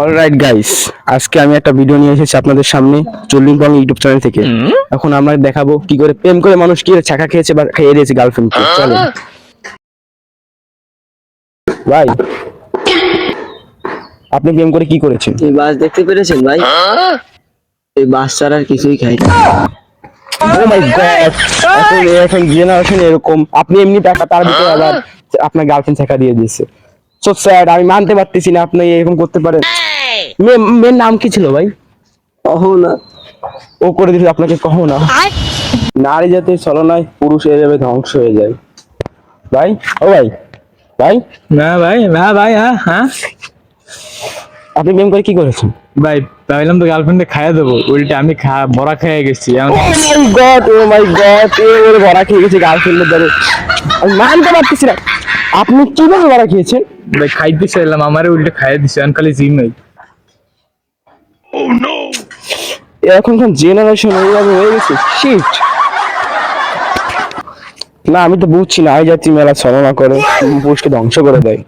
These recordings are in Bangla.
অলরাইট গাইস আজকে আমি একটা ভিডিও নিয়ে এসেছি আপনাদের সামনে চল্লিশ পং ইউটিউব চ্যানেল থেকে। এখন আমরা দেখাবো কি করে প্রেম করে মানুষ কি ছাকা খেয়েছে বা খেয়ে দিয়েছে গার্লফ্রেন্ড চলে। ভাই আপনি প্রেম করে কি করেছেন? এই বাস দেখতে পেরেছেন ভাই? এই বাস ছাড়া আর কিছুই খাই না। ও মাই গড এখন এখন জেনারেশন এরকম। আপনি এমনি টাকা তার ভিতরে আবার আপনার গার্লফ্রেন্ড ছাকা দিয়ে দিয়েছে। সো স্যাড আমি মানতে পারতেছি না আপনি এরকম করতে পারেন। মেয়ের নাম কি ছিল ভাই? অহো না ও করে দিল আপনাকে কहो না নারী জাতির ছলনায় পুরুষ হয়ে যাবে ধ্বংস হয়ে যায়। ভাই ও ভাই ভাই। না ভাই না ভাই হ্যাঁ হ্যাঁ। আপনি প্রেম করে কি করেছেন? ভাই ভাবলাম তো গার্লফ্রেন্ডে খাইয়ে দেবো উল্টে আমি খা বড়া খেয়ে গেছি গড ও মাই গড এ ওরে ভরা খেয়ে গেছে গার্লফ্রেন্ডের দ্বারা আমি মানতে পারতেছি না। আপনি কীভাবে ভরা খেয়েছেন? ভাই খাইতে চাইলাম আমারে উল্টে খাইয়ে দিছে এখন খালি জিম নাই এখনকার জেনারেশন এইভাবে হয়ে গেছে? শিট না আমি তো বুঝছি না এই জাতি মেলা ছলনা করে পুরুষকে ধ্বংস করে দেয়।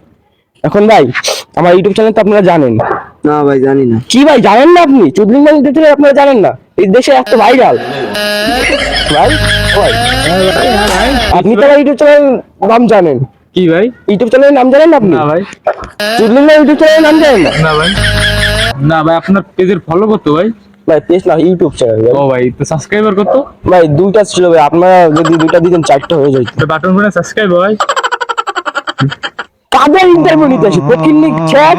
এখন ভাই আমার ইউটিউব চ্যানেল তো আপনারা জানেন। না ভাই জানি না। কি ভাই জানেন না আপনি? চুদলিং ভাই ইউটিউব চ্যানেল আপনারা জানেন না? এই দেশে এত ভাইরাল ভাই আপনি তো আমার ইউটিউব চ্যানেল নাম জানেন। কি ভাই? ইউটিউব চ্যানেলের নাম জানেন না আপনি? না ভাই। চুদলিং ভাই ইউটিউব চ্যানেলের নাম জানেন না? না ভাই। না ভাই আপনার পেজের ফলো করতো ভাই? ভাই পেজ না ইউটিউব চ্যানেল ও ভাই তো সাবস্ক্রাইবার কত? ভাই দুইটা ছিল ভাই আপনারা যদি দুইটা দিতেন চারটা হয়ে যেত বাটন ফোনে সাবস্ক্রাইব ভাই কাদের ইন্টারভিউ নিতে আসি? ফকিন্নি ছেক